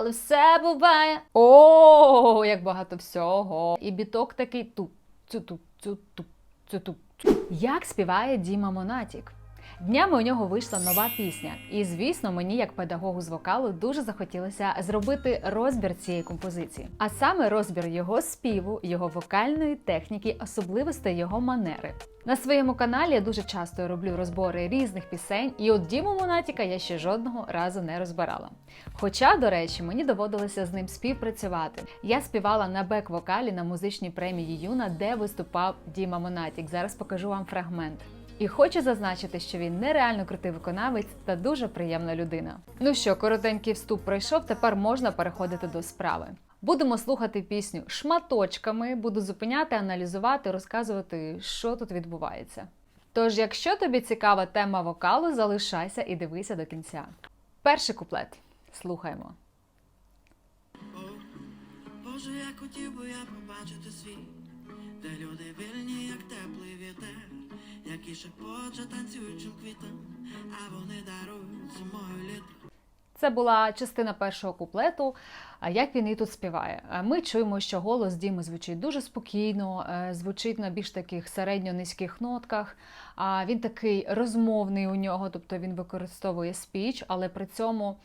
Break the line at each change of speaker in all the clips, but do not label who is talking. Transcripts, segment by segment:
але все буває. О, як багато всього. І біток такий туп, цю туп, цю туп, цю туп. Як співає Діма Монатік? Днями у нього вийшла нова пісня, і звісно, мені, як педагогу з вокалу, дуже захотілося зробити розбір цієї композиції, а саме розбір його співу, його вокальної техніки, особливостей його манери. На своєму каналі я дуже часто роблю розбори різних пісень, і от Діму Монатіка я ще жодного разу не розбирала. Хоча, до речі, мені доводилося з ним співпрацювати. Я співала на бек-вокалі на музичній премії Юна, де виступав Діма Монатік. Зараз покажу вам фрагмент. І хочу зазначити, що він нереально крутий виконавець та дуже приємна людина. Ну що, коротенький вступ пройшов, тепер можна переходити до справи. Будемо слухати пісню шматочками, буду зупиняти, аналізувати, розказувати, що тут відбувається. Тож, якщо тобі цікава тема вокалу, залишайся і дивися до кінця. Перший куплет. Слухаємо.
Боже, я хотів би я побачити світ, де люди вільні, як теплий вітер, які шепоче танцюючим квітам, а вони дарують зимою літо.
Це була частина першого куплету. Як він і тут співає? Ми чуємо, що голос Діми звучить дуже спокійно, е, звучить на більш таких середньо-низьких нотках. А він такий розмовний у нього, тобто він використовує спіч, але при цьому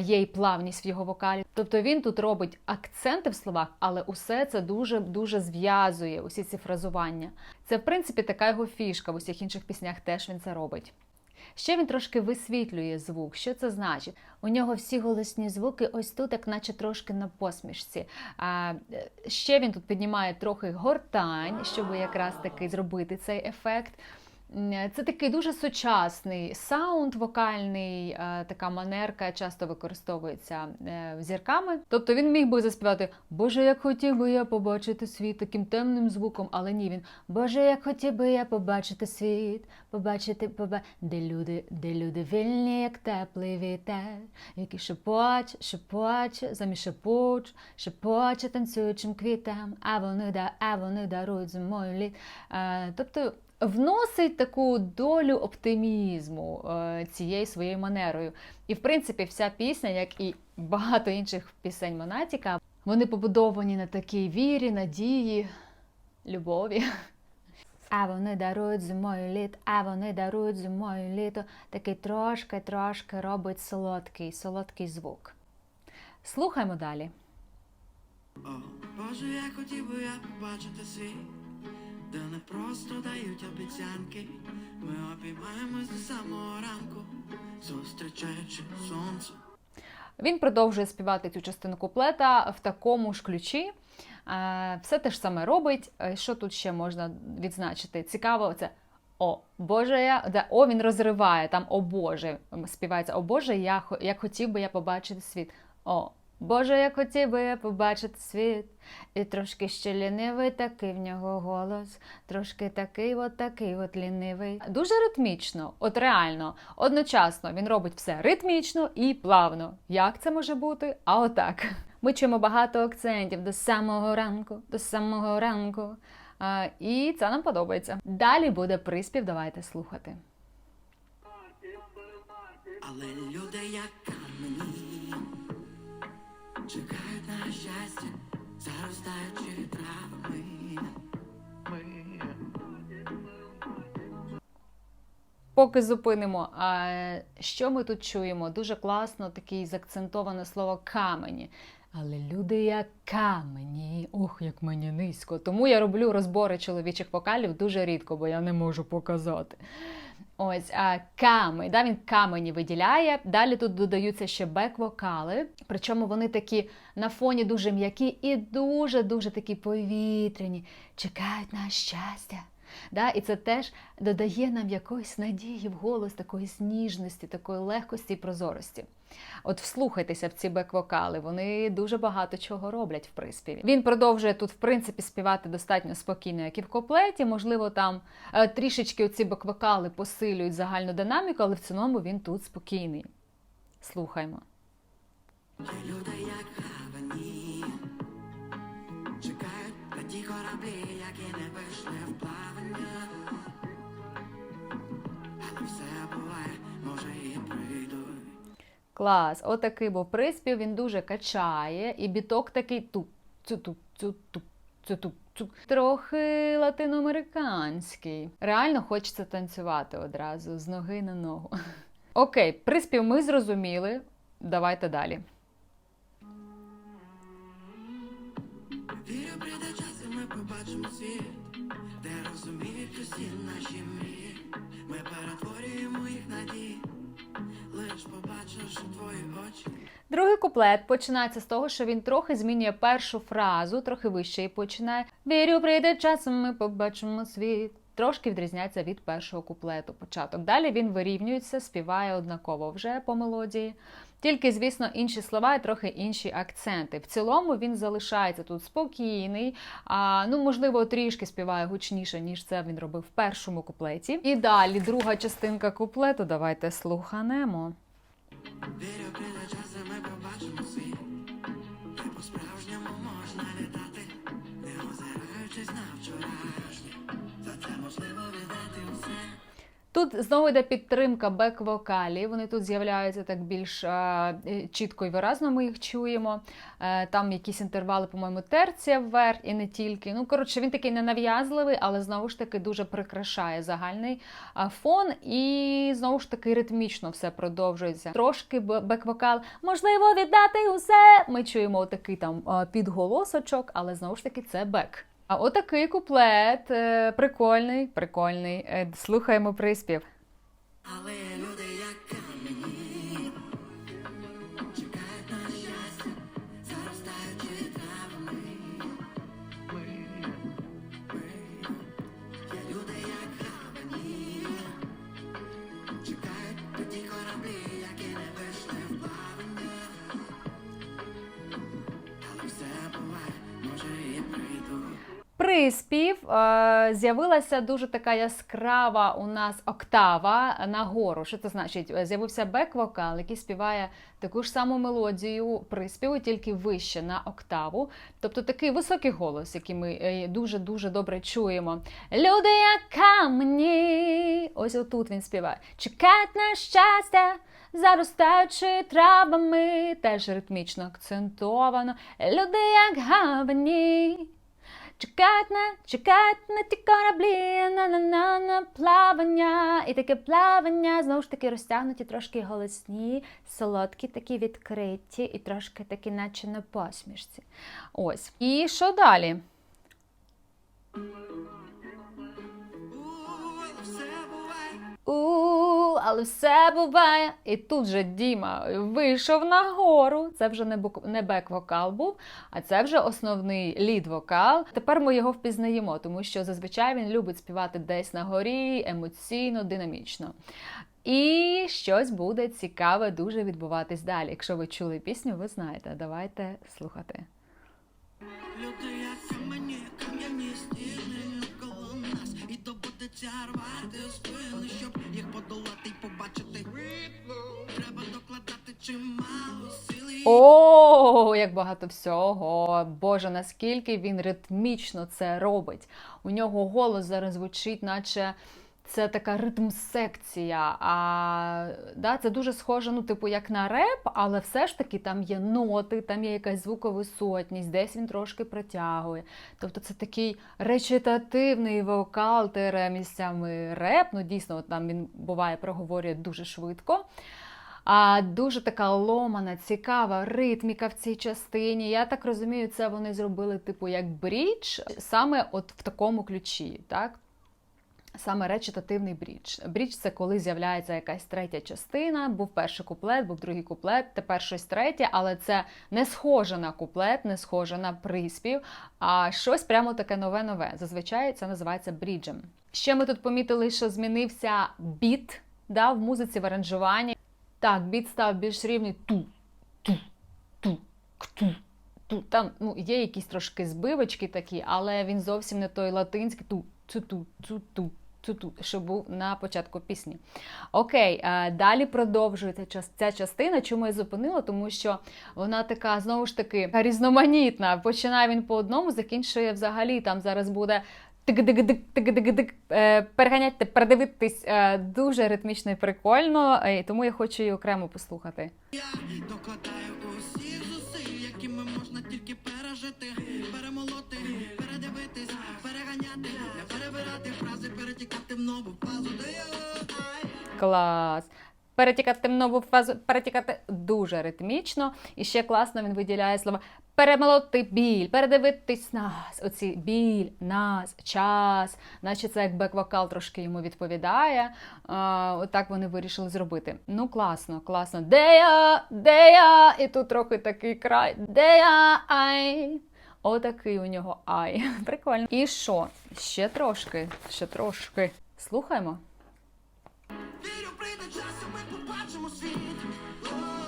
є й плавність в його вокалі. Тобто він тут робить акценти в словах, але усе це дуже дуже зв'язує, усі ці фразування. Це в принципі така його фішка. В усіх інших піснях теж він це робить. Ще він трошки висвітлює звук. Що це значить? У нього всі голосні звуки ось тут, як наче трошки на посмішці. А е, ще він тут піднімає трохи гортань, щоб якраз таки зробити цей ефект. М, Це такий дуже сучасний саунд вокальний, е, така манерка часто використовується е, зірками. Тобто він міг би заспівати Боже, як хотів би я побачити світ таким темним звуком, але ні, він Боже, як хотів би я побачити світ, побачити, поба... де люди, де люди вільні, як теплий вітер, які шепоче, шепоче, замість шепоч, шепоче танцюючим квітам, а вони да, а вони дарують зимою літ. Е, тобто вносить таку долю оптимізму е, цією своєю манерою. І, в принципі, вся пісня, як і багато інших пісень Монатіка, вони побудовані на такій вірі, надії, любові. А вони дарують зимою літ, а вони дарують зимою літо. Такий трошки-трошки робить солодкий, солодкий звук. Слухаймо далі.
О, Боже, я хотів би я побачити світ, де не просто дають обіцянки. Ми обіймаємось до самого ранку, зустрічаючи сонце.
Він продовжує співати цю частину куплета в такому ж ключі. Е, Все те ж саме робить. Е, Що тут ще можна відзначити? Цікаво, це о Боже, я де о він розриває там о Боже. Співається О Боже, я як хотів би я побачити світ. О Боже, як хотів би я побачити світ. І трошки ще лінивий такий в нього голос, трошки такий, от такий от лінивий. Дуже ритмічно, от реально, одночасно він робить все ритмічно і плавно. Як це може бути? А отак. Ми чуємо багато акцентів до самого ранку, до самого ранку. А, і це нам подобається. Далі буде приспів, давайте слухати.
Але люди як чекають на щастя, заростаючи травами.
Поки зупинимо, а, що ми тут чуємо? Дуже класно таке закцентоване слово камені. Але люди як камені, ох, як мені низько. Тому я роблю розбори чоловічих вокалів дуже рідко, бо я не можу показати. Ось а, камень, да, він камені виділяє. Далі тут додаються ще бек-вокали. Причому вони такі на фоні дуже м'які і дуже-дуже такі повітряні. Чекають на щастя. Да? І це теж додає нам якоїсь надії в голос, такої сніжності, такої легкості і прозорості. От вслухайтеся в ці бек-вокали, вони дуже багато чого роблять в приспіві. Він продовжує тут, в принципі, співати достатньо спокійно, як і в куплеті. Можливо, там е, трішечки ці бек-вокали посилюють загальну динаміку, але в цілому він тут спокійний. Слухаймо.
Чекають на ті кораблі, які не вийшли в плавання.
Клас. Отакий був приспів, він дуже качає, і біток такий туп, цю-туп, цю-туп, цю-туп. Трохи латиноамериканський. Реально хочеться танцювати одразу з ноги на ногу. Окей, приспів ми зрозуміли. Давайте далі.
Вірю, прийде час, і ми побачимо світ, твої очі.
Другий куплет починається з того, що він трохи змінює першу фразу, трохи вище і починає. Вірю, прийде часом, ми побачимо світ. Трошки відрізняється від першого куплету початок. Далі він вирівнюється, співає однаково вже по мелодії. Тільки, звісно, інші слова і трохи інші акценти. В цілому він залишається тут спокійний, а ну можливо трішки співає гучніше, ніж це він робив в першому куплеті. І далі друга частинка куплету. Давайте слуханемо.
Вірю, прийде час, і ми побачимо
Тут знову йде підтримка бек-вокалів. Вони тут з'являються так більш е, чітко і виразно. Ми їх чуємо. Е, там якісь інтервали, по-моєму, терція вверх і не тільки. Ну, коротше, він такий ненав'язливий, але знову ж таки дуже прикрашає загальний е, фон. І знову ж таки ритмічно все продовжується. Трошки бек-вокал, можливо, віддати усе. Ми чуємо такий там е, підголосочок, але знову ж таки це бек. А отакий куплет, е, прикольний, прикольний. Е, Слухаємо приспів.
Але люди, як
Приспів е, з'явилася дуже така яскрава у нас октава нагору. Що це значить? Е, З'явився бек-вокал, який співає таку ж саму мелодію приспіву, тільки вище на октаву. Тобто такий високий голос, який ми е, дуже-дуже добре чуємо. Люди, як камені. Ось отут він співає. Чекають на щастя. Заростаючи травами, теж ритмічно акцентовано. Люди, як гавані. Чекають на, чекають на ті кораблі, на на на на плавання. І таке плавання, знову ж таки, розтягнуті, трошки голосні, солодкі, такі відкриті, і трошки такі, наче на посмішці. Ось. І що далі?
У, але все буває.
І тут же Діма вийшов нагору. Це вже не бек-вокал був, а це вже основний лід-вокал. Тепер ми його впізнаємо, тому що зазвичай він любить співати десь на горі, емоційно, динамічно. І щось буде цікаве дуже відбуватись далі. Якщо ви чули пісню, ви знаєте. Давайте слухати.
Люди, як кам'яні доводиться рвати спини, щоб їх подолати й побачити Треба докладати чимало сили
О, як багато всього. Боже, наскільки він ритмічно це робить. У нього голос зараз звучить, наче це така ритм-секція. А да, це дуже схоже, ну, типу, як на реп, але все ж таки там є ноти, там є якась звуковисотність, десь він трошки протягує. Тобто це такий речитативний вокал, тире місцями реп. Ну, дійсно, там він буває, проговорює дуже швидко. А дуже така ломана, цікава ритміка в цій частині. Я так розумію, це вони зробили, типу, як брідж, саме от в такому ключі, так? Саме речитативний брідж. Брідж це коли з'являється якась третя частина. Був перший куплет, був другий куплет, тепер щось третє, але це не схоже на куплет, не схоже на приспів, а щось прямо таке нове-нове. Зазвичай це називається бріджем. Ще ми тут помітили, що змінився біт да, в музиці, в аранжуванні. Так, біт став більш рівний ту, ту, ту, кту, ту. Там ну, є якісь трошки збивочки такі, але він зовсім не той латинський ту, цу, ту, цу, ту. цу, ту, що був на початку пісні. Окей, е, далі продовжується ця частина. Чому я зупинила? Тому що вона така знову ж таки різноманітна. Починає він по одному, закінчує взагалі. Там зараз буде тик-дик-дик, тик-дик-дик, е, переганяти, передивитись е, дуже ритмічно і прикольно, е, і тому я хочу її окремо послухати.
Я докладаю усіх зусиль, якими можна тільки пережити, перемолоти, передивитись, переганяти, перебирати фрази, перетікати в нову фазу.
Клас. Перетікати в нову фазу, перетікати дуже ритмічно. І ще класно він виділяє слова перемолоти біль, передивитись нас. Оці біль, нас, час. Наче це як бек-вокал трошки йому відповідає. Отак вони вирішили зробити. Ну, класно, класно. Де я? Де я? І тут трохи такий край. Де я? Ай. Отакий у нього ай. Прикольно. І що? Ще трошки, ще трошки. Слухаємо.
Вірю, прийде час, і ми побачимо світ.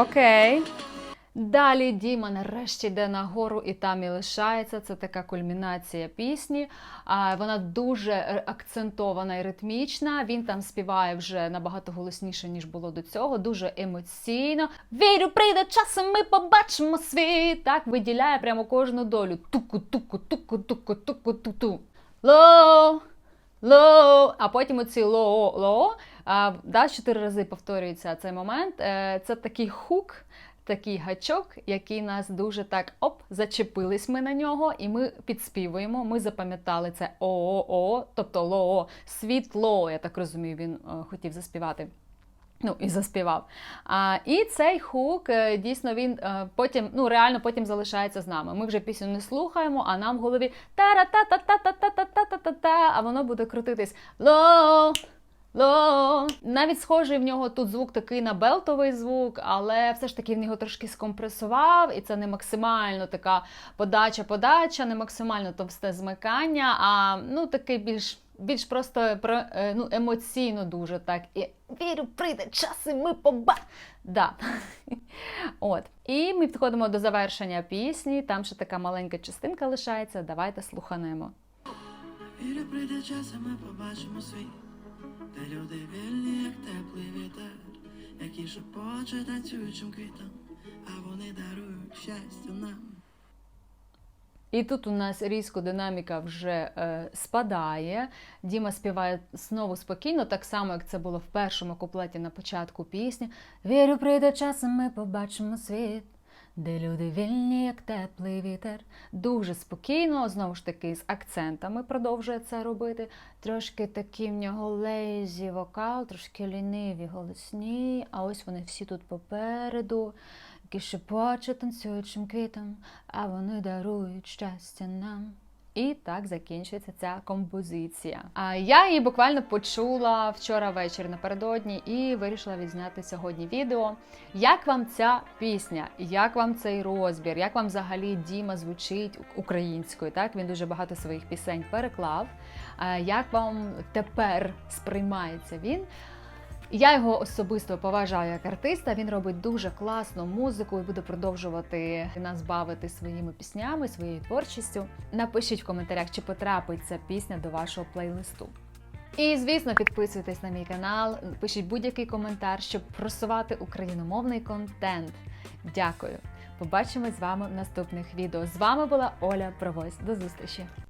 Окей. Далі Діма нарешті йде нагору і там і лишається. Це така кульмінація пісні. Вона дуже акцентована і ритмічна. Він там співає вже набагато голосніше, ніж було до цього. Дуже емоційно. Вірю, прийде час, і ми побачимо світ. Так виділяє прямо кожну долю. Туку, туку, туку, туку, туку, ту-ту. Ло, ло, а потім оці ло, ло. А, да, чотири рази повторюється цей момент. Е, Це такий хук, такий гачок, який нас дуже так оп, зачепились ми на нього, і ми підспівуємо. Ми запам'ятали це о-о-о, тобто ло, світло, я так розумію, він е, хотів заспівати. Ну і заспівав. А, і цей хук е, дійсно він потім, ну реально потім залишається з нами. Ми вже пісню не слухаємо, а нам в голові тара та та та та та та та та та та а воно буде крутитись ло. Ло. Навіть схожий в нього тут звук такий на белтовий звук, але все ж таки він його трошки скомпресував, і це не максимально така подача-подача, не максимально товсте змикання, а ну такий більш. Більш просто про е, ну, емоційно дуже так. І вірю, прийде час, і ми поба. Да. От. І ми підходимо до завершення пісні. Там ще така маленька частинка лишається. Давайте слуханемо.
Вірю, прийде час, і ми побачимо світ, де люди вільні, як теплий вітер, які шепочуть танцюючим квітам, а вони дарують щастя нам.
І тут у нас різко динаміка вже е, спадає. Діма співає знову спокійно, так само, як це було в першому куплеті на початку пісні. Вірю, прийде час, і ми побачимо світ, де люди вільні, як теплий вітер. Дуже спокійно, знову ж таки, з акцентами продовжує це робити. Трошки такі в нього лейзі вокал, трошки ліниві голосні, а ось вони всі тут попереду які шепочуть танцюючим квітом, а вони дарують щастя нам. І так закінчується ця композиція. А я її буквально почула вчора ввечері напередодні і вирішила відзняти сьогодні відео. Як вам ця пісня? Як вам цей розбір? Як вам взагалі Діма звучить українською? Так він дуже багато своїх пісень переклав. Як вам тепер сприймається він? Я його особисто поважаю як артиста. Він робить дуже класну музику і буде продовжувати нас бавити своїми піснями, своєю творчістю. Напишіть в коментарях, чи потрапить ця пісня до вашого плейлисту. І, звісно, підписуйтесь на мій канал, пишіть будь-який коментар, щоб просувати україномовний контент. Дякую! Побачимось з вами в наступних відео. З вами була Оля Провось. До зустрічі!